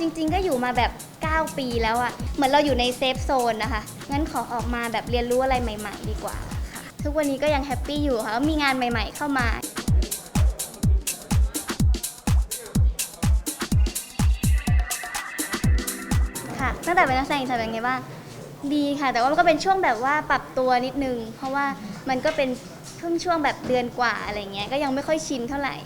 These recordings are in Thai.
จริงๆ ก็อยู่มาแบบ 9 ปีแล้วอะเหมือนเราอยู่ในเซฟโซนนะคะ งั้นขอออกมาแบบเรียนรู้อะไรใหม่ ๆ ดีกว่าค่ะ ทุกวันนี้ก็ยังแฮปปี้อยู่ค่ะมีงานใหม่ ๆ เข้ามา ค่ะ ตั้งแต่เป็นนักแสดงจะเป็นไงบ้าง ดีค่ะ แต่ว่ามันก็เป็นช่วงแบบว่าปรับตัวนิดนึง เพราะว่ามันก็เป็นเพิ่งช่วงแบบเดือนกว่าอะไรเงี้ย ก็ยังไม่ค่อยชินเท่าไหร่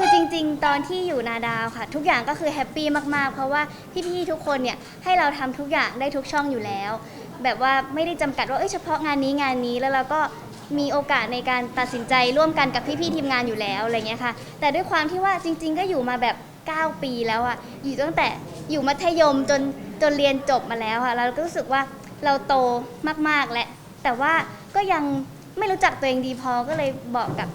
คือจริงๆ ตอนที่อยู่นาดาวค่ะ ทุกอย่างก็คือแฮปปี้มากๆ เพราะว่าพี่ๆทุกคนเนี่ยให้เราทำทุกอย่างได้ทุกช่องอยู่แล้ว แบบว่าไม่ได้จำกัดว่าเอ้ยเฉพาะงานนี้งานนี้แล้วเราก็มีโอกาสในการตัดสินใจร่วมกันกับพี่ๆทีมงานอยู่แล้วอะไรเงี้ยค่ะ แต่ด้วยความที่ว่าจริง ๆ ก็อยู่มาแบบ 9 ปีแล้วอะอยู่ตั้งแต่อยู่มัธยมจนจนเรียนจบมาแล้วค่ะเราก็รู้สึกว่าเราโตมากๆแล้วแต่ว่าก็ยังไม่รู้จักตัวเองดีพอก็เลยบอกกับ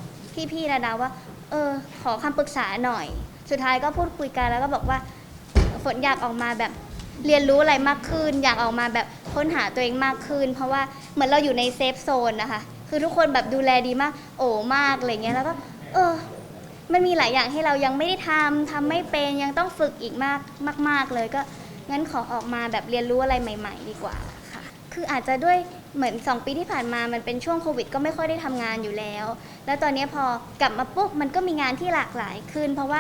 พี่ๆนาดาวว่า เออขอคำปรึกษาหน่อย สุดท้ายก็พูดคุยกันแล้วก็บอกว่าฝนอยากออกมาแบบเรียนรู้อะไรมากขึ้น อยากออกมาแบบค้นหาตัวเองมากขึ้น เพราะว่าเหมือนเราอยู่ในเซฟโซนนะคะ คือทุกคนแบบดูแลดีมาก โอ้มากอะไรเงี้ยแล้วก็เออมันมีหลายอย่างให้เรายังไม่ได้ทำทำไม่เป็นยังต้องฝึกอีกมากมาก ๆ เลยก็งั้นขอออกมาแบบเรียนรู้อะไรใหม่ ๆ ดีกว่าค่ะ คืออาจจะด้วย เหมือน 2 ปีที่ผ่านมามันเป็นช่วงโควิด ก็ไม่ค่อยได้ทำงานอยู่แล้ว แล้วตอนนี้พอกลับมาปุ๊บมันก็มีงานที่หลากหลายขึ้น เพราะว่า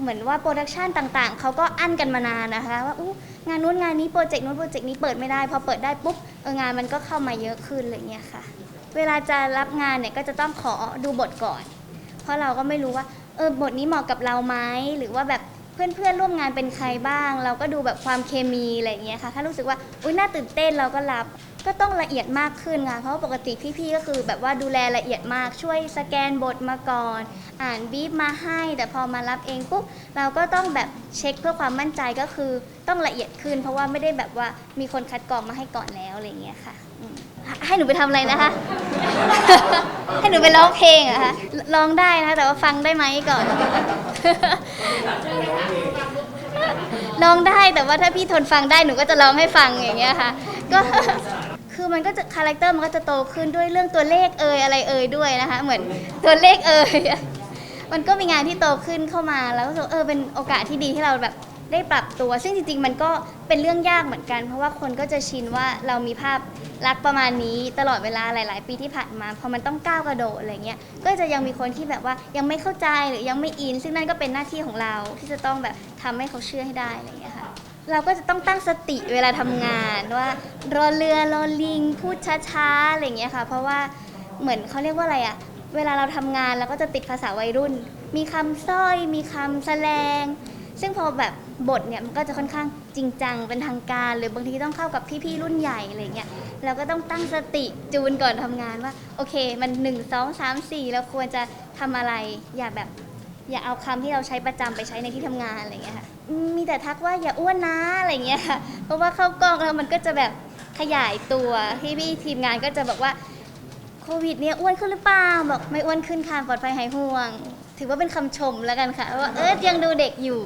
เหมือนว่าโปรดักชันต่างๆ เขาก็อั้นกันมานานนะคะว่าอู้งานนู้นงานนี้โปรเจกต์นู้นโปรเจกต์นี้เปิดไม่ได้ พอเปิดได้ปุ๊บเอองานมันก็เข้ามาเยอะขึ้นอะไรเงี้ยค่ะ เวลาจะรับงานเนี่ยก็จะต้องขอดูบทก่อน เพราะเราก็ไม่รู้ว่าเออบทนี้เหมาะกับเราไหมหรือว่าแบบ เพื่อนๆร่วมงานเป็นใครบ้าง เราก็ดูแบบความเคมีอะไรอย่างเงี้ยค่ะ ถ้ารู้สึกว่าอุ้ยน่าตื่นเต้นเราก็รับ ก็ต้องละเอียดมากขึ้นค่ะเพราะว่าปกติพี่ๆก็คือแบบว่าดูแลละเอียดมากช่วยสแกนบทมาก่อน อ่านบีบมาให้ แต่พอมารับเองปุ๊บเราก็ต้องแบบเช็คเพื่อความมั่นใจก็คือต้องละเอียดขึ้น เพราะว่าไม่ได้แบบว่ามีคนคัดกรองมาให้ก่อนแล้วอะไรอย่างเงี้ยค่ะอืมให้หนูไปทำอะไรนะคะ ให้หนูไปร้องเพลงเหรอะคะร้องได้นะแต่ว่าฟังได้ไหมก่อน ร้องได้แต่ว่าถ้าพี่ทนฟังได้หนูก็จะร้องให้ฟังอย่างเงี้ยค่ะ ก็คือมันก็จะคาแรคเตอร์มันก็จะโตขึ้นด้วยเรื่องตัวเลขเอ่ยอะไรเอ่ยด้วยนะคะ เหมือนตัวเลขเอ่ยมันก็มีงานที่โตขึ้นเข้ามาแล้วก็เออเป็นโอกาสที่ดีที่เราแบบ ได้ปรับตัว ซึ่งจริง ๆ มันก็เป็นเรื่องยากเหมือนกัน เพราะว่าคนก็จะชินว่าเรามีภาพลักษณ์ประมาณนี้ตลอดเวลาหลาย ๆ ปีที่ผ่านมาพอมันต้องก้าวกระโดดอะไรเงี้ยก็จะยังมีคนที่แบบว่ายังไม่เข้าใจหรือยังไม่อิน ซึ่งนั่นก็เป็นหน้าที่ของเราที่จะต้องแบบทำให้เขาเชื่อให้ได้อะไรเงี้ยค่ะเราก็จะต้องตั้งสติเวลาทำงานว่ารอเรือรอลิง พูดช้าๆอะไรเงี้ยค่ะ เพราะว่าเหมือนเขาเรียกว่าอะไรอะเวลาเราทำงานเราก็จะติดภาษาวัยรุ่น มีคำสร้อย มีคำแสลงซึ่งพอแบบ บทเนี่ยมันก็จะค่อนข้างจริงจังเป็นทางการ หรือบางทีต้องเข้ากับพี่ๆรุ่นใหญ่อะไรเงี้ยเราก็ต้องตั้งสติจูนก่อนทำงานว่า โอเค มัน 1 2 3 4เราควรจะทำอะไรอย่าแบบ อย่าเอาคำที่เราใช้ประจำไปใช้ในที่ทำงานอะไรเงี้ยค่ะอืมมีแต่ทักว่าอย่าอ้วนนะอะไรเงี้ยค่ะเพราะว่าเข้ากองแล้วมันก็จะแบบขยายตัวพี่พี่ๆทีมงานก็จะบอกว่าโควิดเนี่ยอ้วนขึ้นหรือเปล่าบอกไม่อ้วนขึ้นค่ะปลอดภัยหายห่วง ถือว่าเป็นคำชมแล้วกันค่ะว่าเออยังดูเด็กอยู่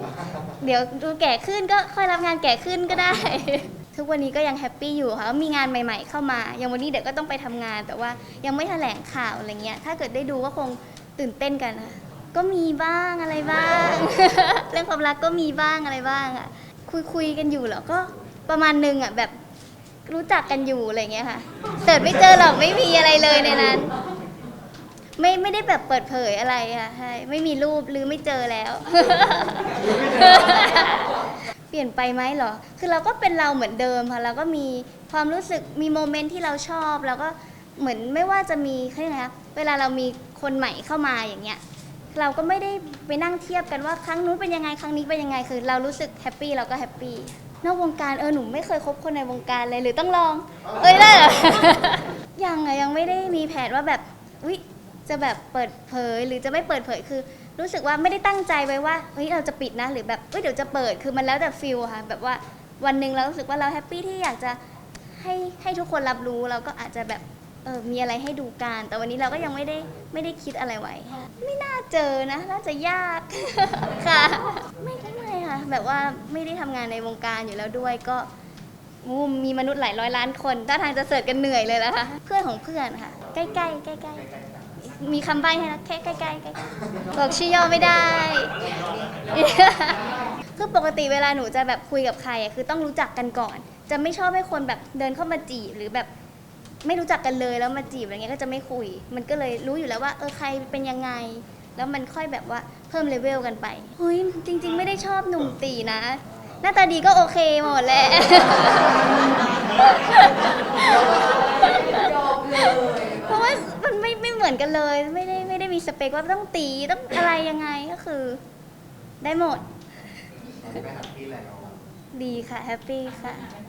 เดี๋ยวดูแก่ขึ้นก็ค่อยรับงานแก่ขึ้นก็ได้ ทุกวันนี้ก็ยังแฮปปี้อยู่ค่ะมีงานใหม่ ๆ เข้ามา อย่างวันนี้เดี๋ยวก็ต้องไปทำงาน แต่ว่ายังไม่แถลงข่าวอะไรเงี้ยถ้าเกิดได้ดูก็คงตื่นเต้นกันค่ะก็มีบ้างอะไรบ้าง เรื่องความรักก็มีบ้างอะไรบ้างอะคุยคุยกันอยู่แล้วก็ประมาณนึงอะแบบรู้จักกันอยู่อะไรเงี้ยค่ะเสิร์ชไม่เจอหรอกไม่มีอะไรเลยในนั้น ไม่ไม่ได้แบบเปิดเผยอะไรค่ะใช่ไม่มีรูปหรือไม่เจอแล้ว เปลี่ยนไปไหมเหรอ คือเราก็เป็นเราเหมือนเดิมค่ะเราก็มีความรู้สึกมีโมเมนต์ที่เราชอบแล้วก็เหมือนไม่ว่าจะมีเขาเรียกไงคะเวลาเรามีคนใหม่เข้ามาอย่างเงี้ย เราก็ไม่ได้ไปนั่งเทียบกันว่าครั้งนู้นเป็นยังไงครั้งนี้เป็นยังไงคือ เรารู้สึกแฮปปี้เราก็แฮปปี้นอกวงการเออหนูไม่เคยคบคนในวงการเลยหรือต้องลอง เอ้ยได้เหรอ ยังอะยังไม่ได้มีแผนว่าแบบอุ๊ย จะแบบเปิดเผยหรือจะไม่เปิดเผยคือ รู้สึกว่าไม่ได้ตั้งใจไว้ว่าเฮ้ยเราจะปิดนะ หรือแบบเฮ้ยเดี๋ยวจะเปิดคือมันแล้วแต่ฟิลค่ะแบบว่าวันหนึ่งเรารู้สึกว่าเราแฮปปี้ที่อยากจะให้ให้ทุกคนรับรู้เราก็อาจจะแบบเออมีอะไรให้ดูกัน แต่วันนี้เราก็ยังไม่ได้ไม่ได้คิดอะไรไว้ ไม่น่าเจอนะ น่าจะยาก ค่ะ ไม่ไม่ค่ะ แบบว่าไม่ได้ทำงานในวงการอยู่แล้วด้วยก็มูมีมนุษย์หลายร้อยล้านคน ถ้าทางจะเสิร์ชกันเหนื่อยเลยแล้วค่ะ เพื่อนของเพื่อนค่ะ ใกล้ๆใกล้ๆ มีคำใบ้ให้นะแค่ใกล้ๆใกล้ๆบอกชื่อย่อไม่ได้ คือปกติเวลาหนูจะแบบคุยกับใครอะคือต้องรู้จักกันก่อน จะไม่ชอบให้คนแบบเดินเข้ามาจีบหรือแบบไม่รู้จักกันเลยแล้วมาจีบอะไรเงี้ยก็จะไม่คุย มันก็เลยรู้อยู่แล้วว่าเออใครเป็นยังไง แล้วมันค่อยแบบว่าเพิ่มเลเวลกันไปเฮ้ยจริง ๆ ไม่ได้ชอบหนุ่มตีนะ หน้าตาดีก็โอเคหมดแหละเราะว่ามันไม่ไม่เหมือนกันเลย ไม่ได้ไม่ได้มีสเปคว่าต้องตีต้องอะไรยังไงก็คือ ได้หมดตอนนี้ไม่แฮปปี้แล้ว ดีค่ะแฮปปี้ค่ะเป็น